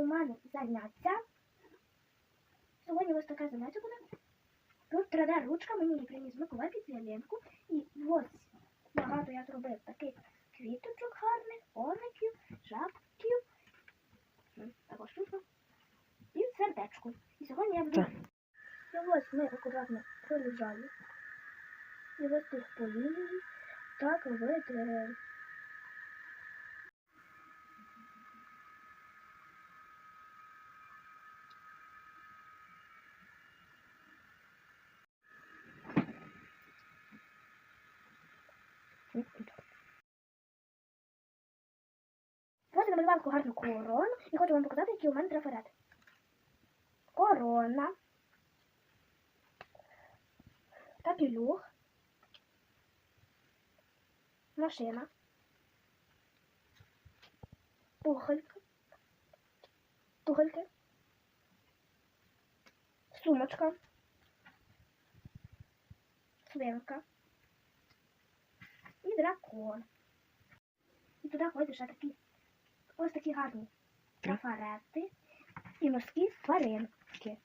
у мене заняття. Сьогодні ось таке заняття буде. Тут 3D ручка, мені приніс Миколай під ялинку. І ось багато я зробив таких квіточок гарних, оників, жабків. Така штука. І сердечко. І сьогодні я буду. І ось ми акуратно пролежали. І ось тих по лінії так видеремо. Ось я намалював таку гарну корону і хочу вам показати, які у мене трафарети. Корона. Капелюх. Машина. Туфелька. Туфельки. Сумочка. Свинка. Дракон. І туди ходять ще такі ось такі гарні трафарети і морські тваринки.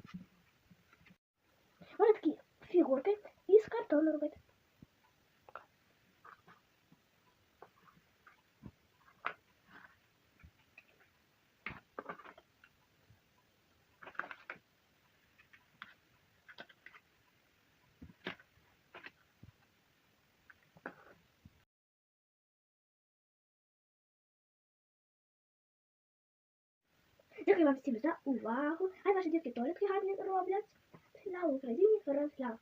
Ось такі фігурки із картону робити. Дякую вам всім за увагу. Хай ваші дітки теж гарні роблять. Слава Україні, героям!